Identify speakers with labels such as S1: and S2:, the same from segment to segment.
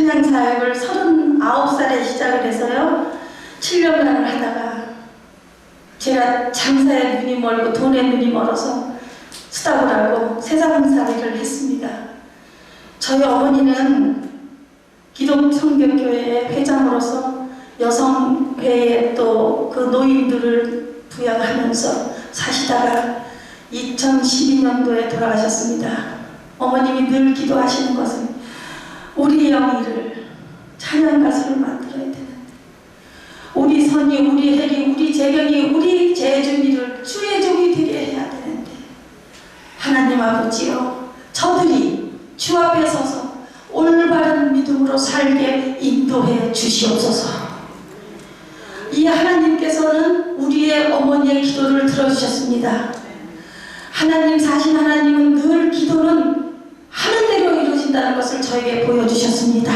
S1: 찬양 사역을 39살에 시작을 해서요. 7년간을 하다가 제가 장사에 눈이 멀고 돈에 눈이 멀어서 수답을 하고 세상살이를 했습니다. 저희 어머니는 기독성경교회 회장으로서 여성회에 또 그 노인들을 부양하면서 사시다가 2012년도에 돌아가셨습니다. 어머님이 늘 기도하시는 것은 우리 영희를 찬양 가수를 만들어야 되는데 우리 선이, 우리 혜리, 우리 재경이, 우리 재준이를 주의 종이 되게 해야 되는데 하나님 아버지요 저들이 주 앞에 서서 올바른 믿음으로 살게 인도해 주시옵소서. 이 하나님께서는 우리의 어머니의 기도를 들어주셨습니다. 하나님 사신 하나님은 늘 기도는 하는 대로 이루어진다는 것을 저에게 보여주셨습니다.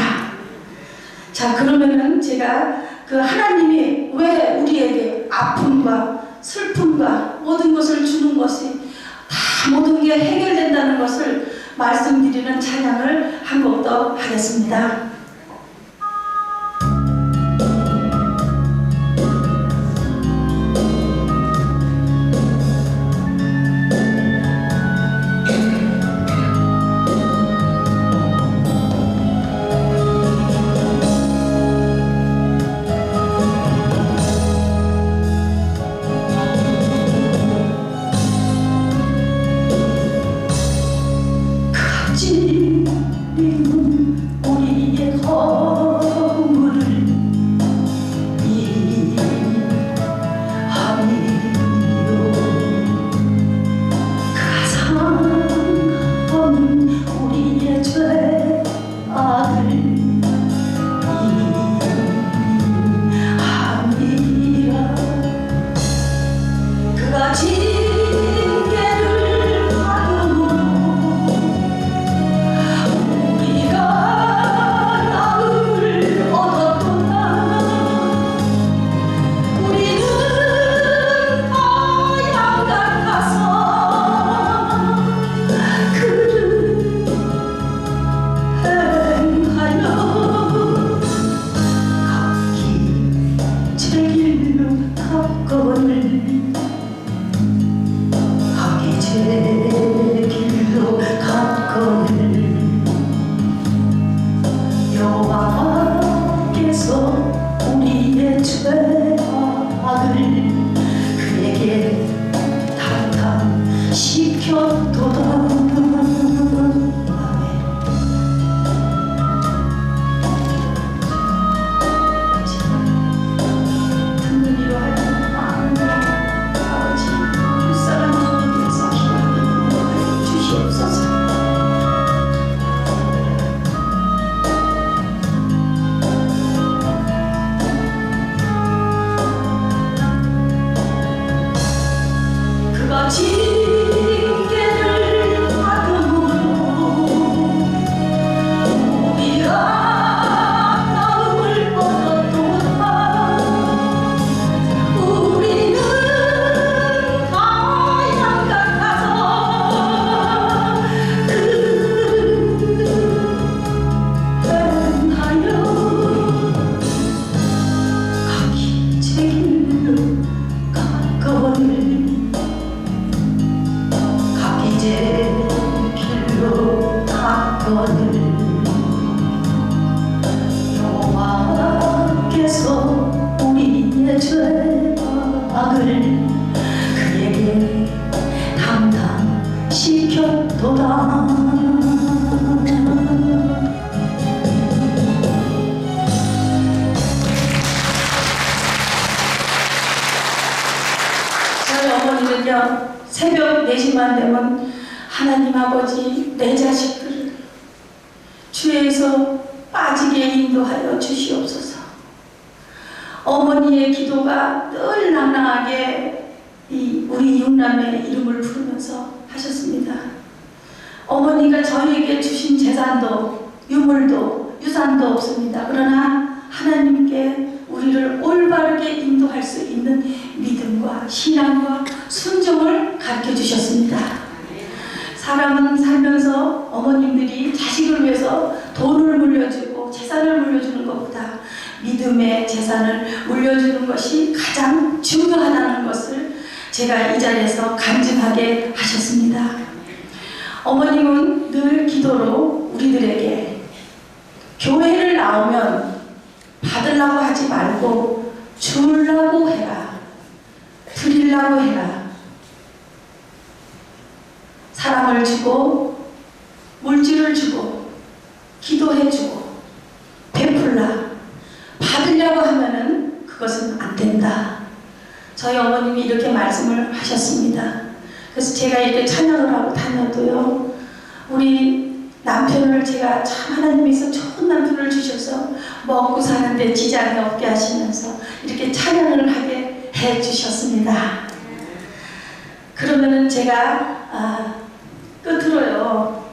S1: 자 그러면은 제가 그 하나님이 왜 우리에게 아픔과 슬픔과 모든 것을 주는 것이 다 모든 게 해결된다는 것을 말씀드리는 찬양을 한 곡 더 하겠습니다. como 4시만 되면 하나님 아버지 내 자식들을 주에서 빠지게 인도하여 주시옵소서. 어머니의 기도가 늘 낭낭하게 이 우리 육남의 이름을 부르면서 하셨습니다. 어머니가 저희에게 주신 재산도 유물도 유산도 없습니다. 그러나 하나님께 우리를 올바르게 인도할 수 있는 믿음과 신앙과 순종을 가르쳐 주셨습니다. 사람은 살면서 어머님들이 자식을 위해서 돈을 물려주고 재산을 물려주는 것보다 믿음의 재산을 물려주는 것이 가장 중요하다는 것을 제가 이 자리에서 간증하게 하셨습니다. 어머님은 늘 기도로 우리들에게 교회를 나오면 받으려고 하지 말고 주려고 해라. 드리려고 해라. 사랑을 주고 물질을 주고 기도해 주고 베풀라. 받으려고 하면은 그것은 안 된다. 저희 어머님이 이렇게 말씀을 하셨습니다. 그래서 제가 이렇게 찬양을 하고 다녀도요. 우리 남편을 제가 참 하나님께서 좋은 남편을 주셔서 먹고 사는데 지장이 없게 하시면서 이렇게 찬양을 하게 해 주셨습니다. 그러면은 제가 아, 끝으로요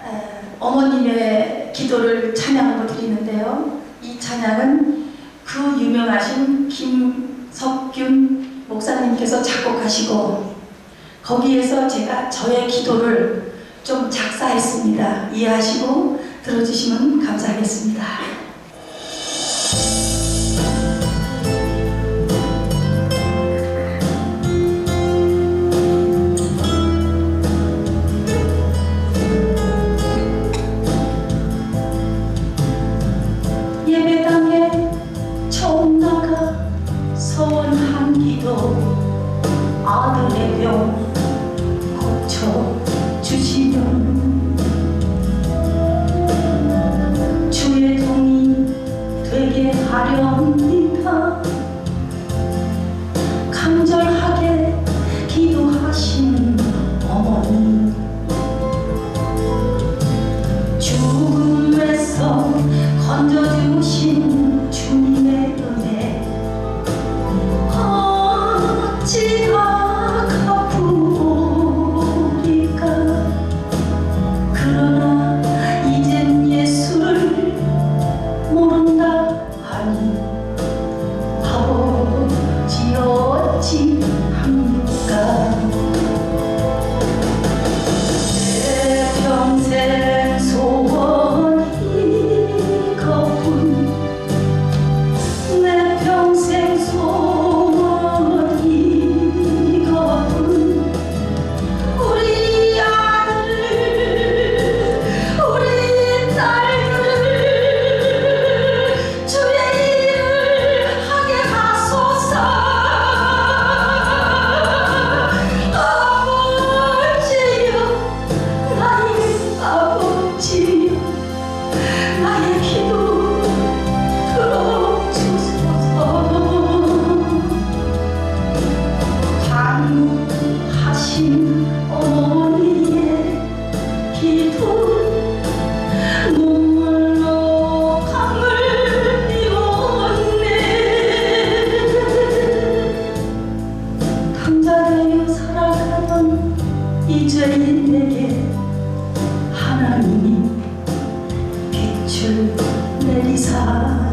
S1: 에, 어머님의 기도를 찬양으로 드리는데요. 이 찬양은 그 유명하신 김석균 목사님께서 작곡하시고 거기에서 제가 저의 기도를 좀 작사했습니다. 이해하시고 들어주시면 감사하겠습니다. 모든 내게 하나님이 빛을 내리사.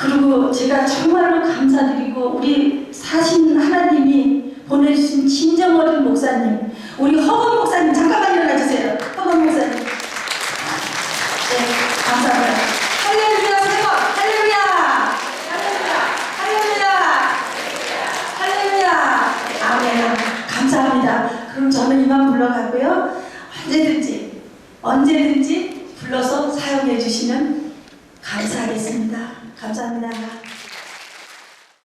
S1: 그리고 제가 정말로 감사드리고 우리 사신 하나님이 보내주신 진정 어린 목사님 우리 허건 목사님 잠깐만 일어나주세요. 허건 목사님. 네, 감사합니다. 할렐루야 할렐루야 할렐루야 할렐루야 할렐루야 아멘 감사합니다. 그럼 저는 이만 불러가고요. 언제든지 언제든지 불러서 사용해 주시면 감사하겠습니다. 감사합니다.